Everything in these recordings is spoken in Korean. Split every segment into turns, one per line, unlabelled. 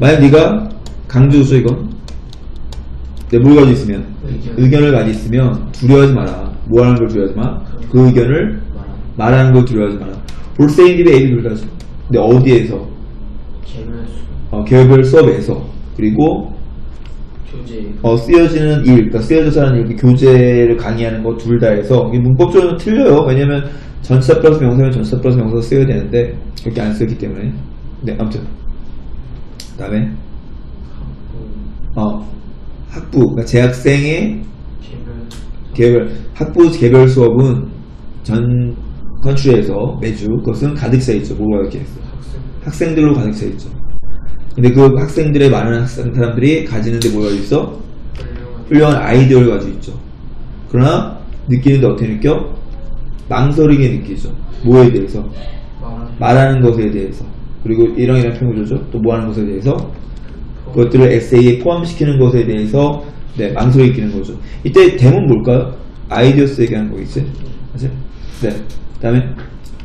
만약 네가 강조죠 이건. 네, 뭘 가지고 있으면
의견.
의견 을 가지고 있으면 두려워하지 마라. 뭐 하는 걸 두려워하지 마. 그 의견을 말하는 걸 두려워하지 마라. A, B 둘 다죠. 근데 어디에서?
개별 수
어, 개별 수업에서 그리고
교재
어, 쓰여지는 일, 그러니까 쓰여져서 하는 일, 교재를 강의하는 거 둘 다 해서 이게 문법적으로 틀려요. 왜냐면 전치사 플러스 명사면 전치사 플러스 명사 쓰여야 되는데 그렇게 안 쓰기 때문에. 네, 아무튼 그 다음에
학부
어, 학부, 그러니까 재학생의
개별
학부 개별 수업은 전 컨츄리에서 매주 그것은 가득 차 있죠. 뭐가 이렇게 했어.
학생
학생 들로 가득 차 있죠. 근데 그 학생들의 많은 학생 사람들이 가지는데 뭐가 있어?
훌륭한
아이디어를 가지고 있죠. 그러나 느끼는데 어떻게 느껴? 망설이게 느끼죠. 뭐에 대해서?
말하는
것에 대해서. 그리고 이런 이런 표현을 죠또 뭐 하는 것에 대해서? 그것들을 에세이에 포함시키는 것에 대해서 네, 망설이 끼는 거죠. 이때 대문 뭘까요? 아이디어스 얘기하는 거겠지? 맞지? 네. 그 다음에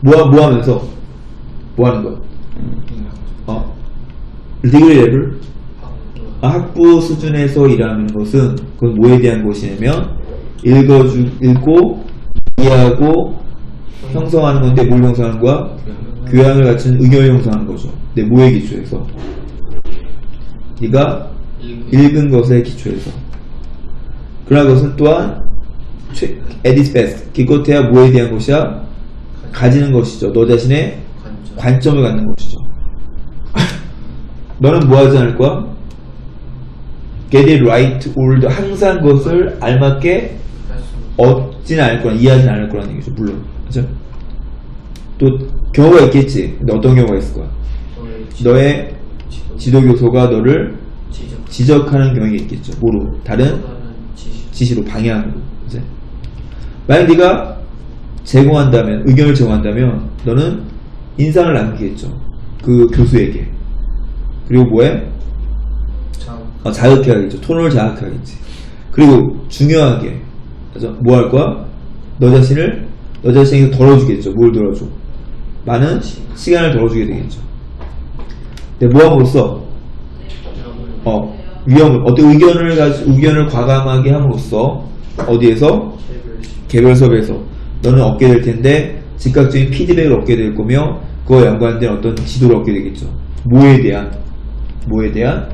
뭐, 뭐 하면서? 뭐 하는 거? 어? 디그리 레벨? 아, 학부 수준에서 일하는 것은 그건 뭐에 대한 것이냐면 읽어주 읽고 이해하고 형성하는 건데 뭘 형성하는 거야? 교양을 갖춘 의견을 형성하는 거죠. 근데 뭐에 기초해서? 네가 읽은 것에 기초해서. 그러나 그것은 또한 최- at its best 기껏해야 뭐에 대한 것이야? 가지는 것이죠. 너 자신의
관점
관점 을 갖는 것이죠. 너는 뭐 하지 않을 거야? get it right the- 항상 그것을 알맞게 얻지는 않을 거라 이해하지는 않을 거라는 얘기죠. 물론. 그죠? 또 경우가 있겠지. 근데 어떤 경우가 있을 거야?
너의 지도
지도교소가 너를
지적
지적하는 경우가 있겠죠. 뭐로? 다른
지식
지시 로 방향으로. 이제 만약 네가 제공한다면 의견을 제공한다면 너는 인상을 남기겠죠. 그 교수에게. 그리고 뭐해?
자
어, 자극해야겠죠. 톤을 자극해야겠지. 그리고 중요하게 뭐 할 거야? 너 자신을 너 자신에게 덜어주겠죠. 뭘 덜어줘? 많은 시간을 덜어주게 되겠죠. 근데 뭐함으로써 어, 위험을 어떤 의견을 가지 의견을 과감하게 함으로써 어디에서
개별
수업에서 너는 얻게 될 텐데 즉각적인 피드백을 얻게 될 거며 그와 연관된 어떤 지도를 얻게 되겠죠. 뭐에 대한 뭐에 대한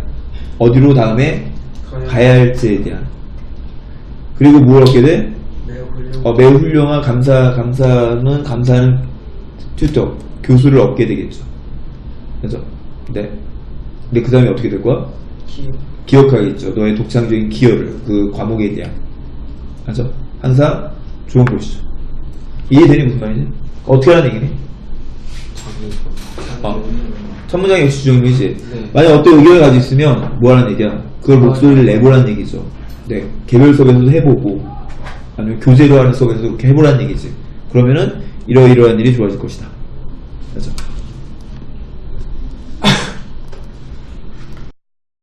어디로 다음에 가야 할지에 대한 그리고 뭘 얻게 돼?
매우 훌륭한
어, 매우 훌륭한 감사 감사는 감사하는 튜터 교수를 얻게 되겠죠. 그죠? 네. 근데 그 다음에 어떻게 될 거야?
키
기억 하겠죠. 너의 독창적인 기여를 그 과목에 대한. 맞죠? 항상 좋은 것이죠. 이해되니 무슨 말이지? 어떻게 하는 얘기니? 어. 첫 문장이 역시 주정이지.
네.
만약 어떤 의견을 가지고 있으면 뭐 하라는 얘기야? 그걸 목소리를 내보라는 얘기죠. 네. 개별 수업에서도 해보고, 아니면 교재로 하는 수업에서도 그렇게 해보라는 얘기지. 그러면은 이러이러한 일이 좋아질 것이다.